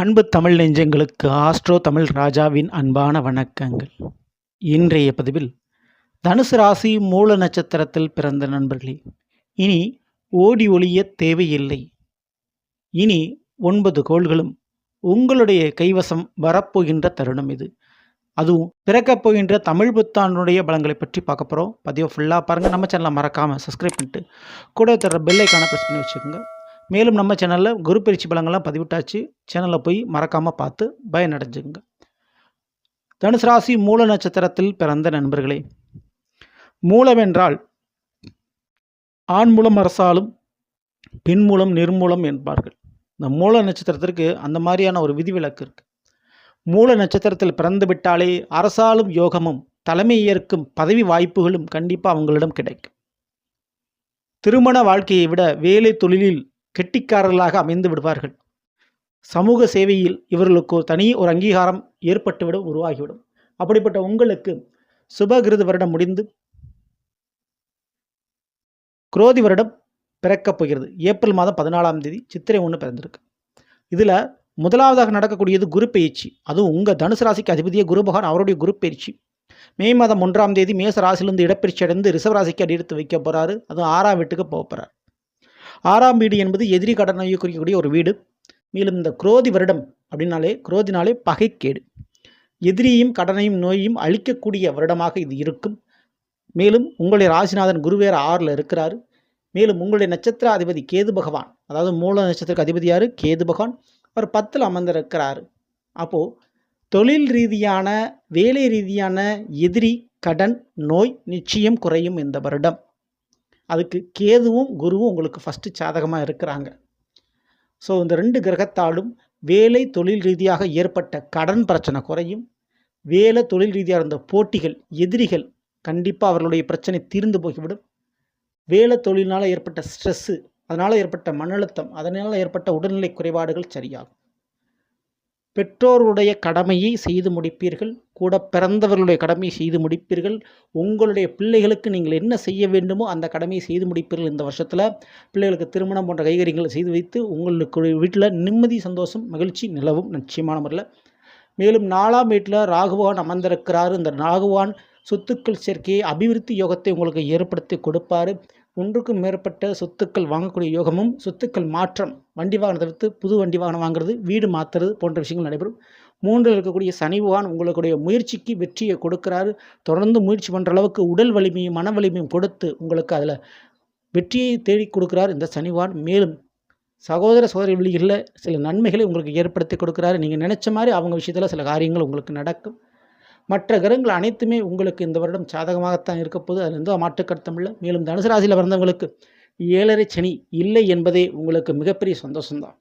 அன்பு தமிழ் நெஞ்சங்களுக்கு ஆஸ்ட்ரோ தமிழ் ராஜாவின் அன்பான வணக்கங்கள். இன்றைய பதிவில் தனுசு ராசி மூல நட்சத்திரத்தில் பிறந்த நண்பர்களே இனி ஓடி ஒளிய தேவையில்லை. இனி ஒன்பது கோள்களும் உங்களுடைய கைவசம் வரப்போகின்ற தருணம் இது. அதுவும் பிறக்கப் போகின்ற தமிழ் புத்தாண்டுடைய பலங்களை பற்றி பார்க்க போகிறோம் பதிவை ஃபுல்லாக பாருங்கள் நம்ம சேனலை மறக்காமல் சப்ஸ்கிரைப் பண்ணிட்டு கூட தர பெல்லைக்கான ப்ரெஸ் பண்ணி வச்சுக்கோங்க. மேலும் நம்ம சேனலில் குரு பயிற்சி பலங்கள்லாம் பதிவிட்டாச்சு. சேனலில் போய் மறக்காமல் பார்த்து பயனடைஞ்சுங்க. தனுசு ராசி மூல நட்சத்திரத்தில் பிறந்த நண்பர்களே மூலமென்றால் ஆண் மூலம் அரசாலும் பெண் மூலம் நிர்மூலம் என்பார்கள். இந்த மூல நட்சத்திரத்திற்கு அந்த மாதிரியான ஒரு விதிவிலக்கு இருக்குது மூல நட்சத்திரத்தில் பிறந்து விட்டாலே அரசாலும் யோகமும் தலைமை ஏற்கும் பதவி வாய்ப்புகளும் கண்டிப்பாக அவங்களிடம் கிடைக்கும். திருமண வாழ்க்கையை விட வேலை தொழிலில் கெட்டிக்காரர்களாக அமைந்து விடுவார்கள். சமூக சேவையில் இவர்களுக்கு தனி ஒரு அங்கீகாரம் ஏற்பட்டுவிடும் உருவாகிவிடும். அப்படிப்பட்ட உங்களுக்கு சுபகிருது வருடம் முடிந்து குரோதி வருடம் பிறக்கப் போகிறது. ஏப்ரல் மாதம் பதினாலாம் தேதி சித்திரை ஒன்று பிறந்திருக்கு. இதில் முதலாவதாக நடக்கக்கூடியது குரு பயிற்சி. அதுவும் உங்கள் தனுசு ராசிக்கு அதிபதியே குரு பகவான் அவருடைய குரு பயிற்சி. மே மாதம் ஒன்றாம் தேதி மேச ராசியிலிருந்து இடப்பயிற்சி அடைந்து ரிசர்வ் ராசிக்கு அடியெடுத்து வைக்க போகிறாரு அதுவும் ஆறாம் வீட்டுக்கு போக போகிறார் ஆறாம் வீடு என்பது எதிரி கடனையை குறிக்கக்கூடிய ஒரு வீடு. மேலும் இந்த குரோதி வருடம் அப்படின்னாலே குரோதினாலே பகைக்கேடு. எதிரியும் கடனையும் நோயையும் அழிக்கக்கூடிய வருடமாக இது இருக்கும். மேலும் உங்களுடைய ராசிநாதன் குருவேர் ஆறில் இருக்கிறார். மேலும் உங்களுடைய நட்சத்திர அதிபதி கேது பகவான் அதாவது மூல நட்சத்திரக்கு அதிபதியார் கேது பகவான். அவர் பத்தில் அமர்ந்திருக்கிறார். அப்போது தொழில் ரீதியான வேலை ரீதியான எதிரி கடன் நோய் நிச்சயம் குறையும் இந்த வருடம். அதுக்கு கேதுவும் குருவும் உங்களுக்கு ஃபஸ்ட்டு சாதகமாக இருக்கிறாங்க. ஸோ இந்த ரெண்டு கிரகத்தாலும் வேலை தொழில் ரீதியாக ஏற்பட்ட கடன் பிரச்சனை குறையும். வேலை தொழில் ரீதியாக இருந்த போட்டிகள் எதிரிகள் கண்டிப்பாக அவர்களுடைய பிரச்சனை தீர்ந்து போய்விடும். வேலை தொழிலினால் ஏற்பட்ட ஸ்ட்ரெஸ்ஸு அதனால் ஏற்பட்ட மன அழுத்தம் அதனால் ஏற்பட்ட உடல்நிலை குறைபாடுகள் சரியாகும். பெற்றோருடைய கடமையை செய்து முடிப்பீர்கள் கூட பிறந்தவர்களுடைய கடமையை செய்து முடிப்பீர்கள். உங்களுடைய பிள்ளைகளுக்கு நீங்கள் என்ன செய்ய வேண்டுமோ அந்த கடமையை செய்து முடிப்பீர்கள். இந்த வருஷத்தில் பிள்ளைகளுக்கு திருமணம் போன்ற கைகரியங்களை செய்து வைத்து உங்களுக்கு வீட்டில் நிம்மதி சந்தோஷம் மகிழ்ச்சி நிலவும் நிச்சயமான முறையில். மேலும் நாலாம் வீட்டில் ராகுவான் அமர்ந்திருக்கிறார். இந்த ராகுவான் சொத்துக்கள் சேர்க்கையை அபிவிருத்தி யோகத்தை உங்களுக்கு ஏற்படுத்தி கொடுப்பார். ஒன்றுக்கும் மேற்பட்ட சொத்துக்கள் வாங்கக்கூடிய யோகமும் சொத்துக்கள் மாற்றம் வண்டி வாகனத்தை தவிர்த்து புது வண்டி வாகனம் வாங்குறது வீடு மாற்றுறது போன்ற விஷயங்கள் நடைபெறும். மூன்றில் இருக்கக்கூடிய சனி பகவான் உங்களுடைய முயற்சிக்கு வெற்றியை கொடுக்குறாரு. தொடர்ந்து முயற்சி பண்ணுற அளவுக்கு உடல் வலிமையும் மன வலிமையும் கொடுத்து உங்களுக்கு அதில் வெற்றியை தேடி கொடுக்கிறார் இந்த சனிவான் மேலும் சகோதர சகோதரி வழிகளில் சில நன்மைகளை உங்களுக்கு ஏற்படுத்தி கொடுக்குறாரு. நீங்கள் நினச்ச மாதிரி அவங்க விஷயத்தில் சில காரியங்கள் உங்களுக்கு நடக்கும். மற்ற கிரகங்கள் அனைத்துமே உங்களுக்கு இந்த வருடம் சாதகமாகத்தான் இருக்க போது அதில் எந்த மாற்றுக்கருத்தம் இல்லை. மேலும் தனுசு ராசியில் பிறந்தவங்களுக்கு ஏழரை சனி இல்லை என்பதே உங்களுக்கு மிகப்பெரிய சந்தோஷம்தான்.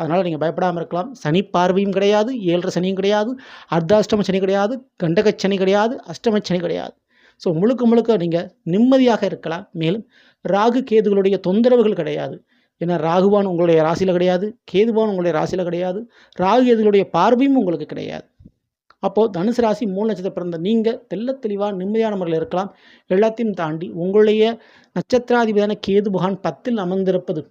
அதனால் நீங்கள் பயப்படாமல் இருக்கலாம். சனி பார்வையும் கிடையாது ஏழரை சனியும் கிடையாது அர்த்தாஷ்டம சனி கிடையாது கண்டக சனி கிடையாது அஷ்டம சனி கிடையாது. ஸோ முழுக்க முழுக்க நீங்கள் நிம்மதியாக இருக்கலாம். மேலும் ராகு கேதுகளுடைய தொந்தரவுகள் கிடையாது. ஏன்னா ராகுவான் உங்களுடைய ராசியில் கிடையாது கேதுவான் உங்களுடைய ராசியில் கிடையாது ராகு கேதுகளுடைய பார்வையும் உங்களுக்கு கிடையாது. அப்போது தனுசு ராசி மூணு நட்சத்திரம் பிறந்த நீங்கள் தெல்ல தெளிவாக நிம்மதியான முறையில் இருக்கலாம். எல்லாத்தையும் தாண்டி உங்களுடைய நட்சத்திராதிபதியான கேது புகான் பத்தில் அமர்ந்திருப்பது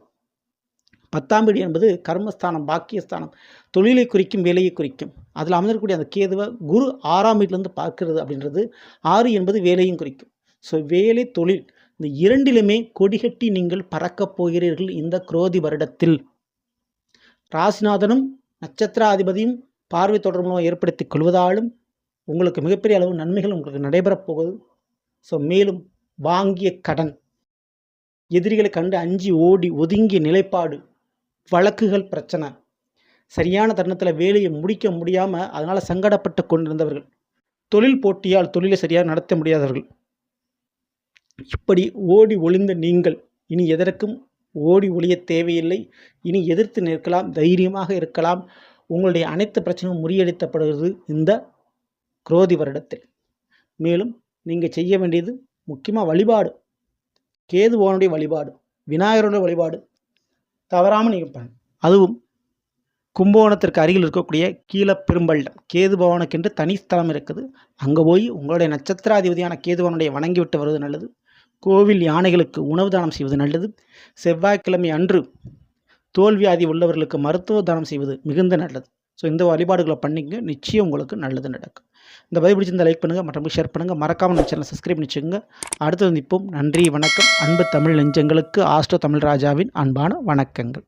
பத்தாம் வீடு என்பது கர்மஸ்தானம் பாக்கியஸ்தானம் தொழிலை குறிக்கும் வேலையை குறிக்கும். அதில் அமர்ந்திருக்கக்கூடிய அந்த கேதுவை குரு ஆறாம் வீட்டிலேருந்து பார்க்கிறது அப்படின்றது ஆறு என்பது வேலையும் குறிக்கும். ஸோ வேலை தொழில் இந்த இரண்டிலுமே கொடிகட்டி நீங்கள் பறக்கப் போகிறீர்கள் இந்த குரோதி வருடத்தில். ராசிநாதனும் நட்சத்திராதிபதியும் பார்வை தொடர்பு மூலம் ஏற்படுத்தி கொள்வதாலும் உங்களுக்கு மிகப்பெரிய அளவு நன்மைகள் உங்களுக்கு நடைபெறப் போகுது. ஸோ மேலும் வாங்கிய கடன் எதிரிகளை கண்டு அஞ்சி ஓடி ஒதுங்கிய நிலைப்பாடு வழக்குகள் பிரச்சனை. சரியான தருணத்தில் வேலையை முடிக்க முடியாமல் அதனால் சங்கடப்பட்டு கொண்டிருந்தவர்கள் தொழில் போட்டியால் தொழிலை சரியாக நடத்த முடியாதவர்கள். இப்படி ஓடி ஒளிந்த நீங்கள் இனி எதற்கும் ஓடி ஒளிய தேவையில்லை. இனி எதிர்த்து நிற்கலாம் தைரியமாக இருக்கலாம். உங்களுடைய அனைத்து பிரச்சனையும் முறியடித்தப்படுகிறது இந்த குரோதி வருடத்தில். மேலும் நீங்கள் செய்ய வேண்டியது முக்கியமாக வழிபாடு. கேதுபவனுடைய வழிபாடு விநாயகருடைய வழிபாடு. தவறாமல் நீங்கள் பண்ண. அதுவும் கும்பகோணத்திற்கு அருகில் இருக்கக்கூடிய கீழ பெரும்பள்ளம் கேது பவனுக்கென்று தனி ஸ்தலம் இருக்குது. அங்கே போய் உங்களுடைய நட்சத்திராதிபதியான கேதுபவனுடைய வணங்கிவிட்டு வருவது நல்லது. கோவில் யானைகளுக்கு உணவு தானம் செய்வது நல்லது. செவ்வாய்க்கிழமை அன்று தோல்வியாதி உள்ளவர்களுக்கு மருத்துவ தானம் செய்வது மிகுந்த நல்லது. ஸோ இந்த வழிபாடுகளை பண்ணிங்க நிச்சயம் உங்களுக்கு நல்லது நடக்கும். இந்த பதிவு பிடிச்சிருந்தா லைக் பண்ணுங்கள் மற்றவங்க ஷேர் பண்ணுங்கள் மறக்காமல் நம்ம சேனல் சப்ஸ்கிரைப் பண்ணி வச்சுக்கோங்க அடுத்து நிற்போம் நன்றி வணக்கம். அன்பு தமிழ் நெஞ்சங்களுக்கு ஆஸ்ட்ரோ தமிழ் ராஜாவின் அன்பான வணக்கங்கள்.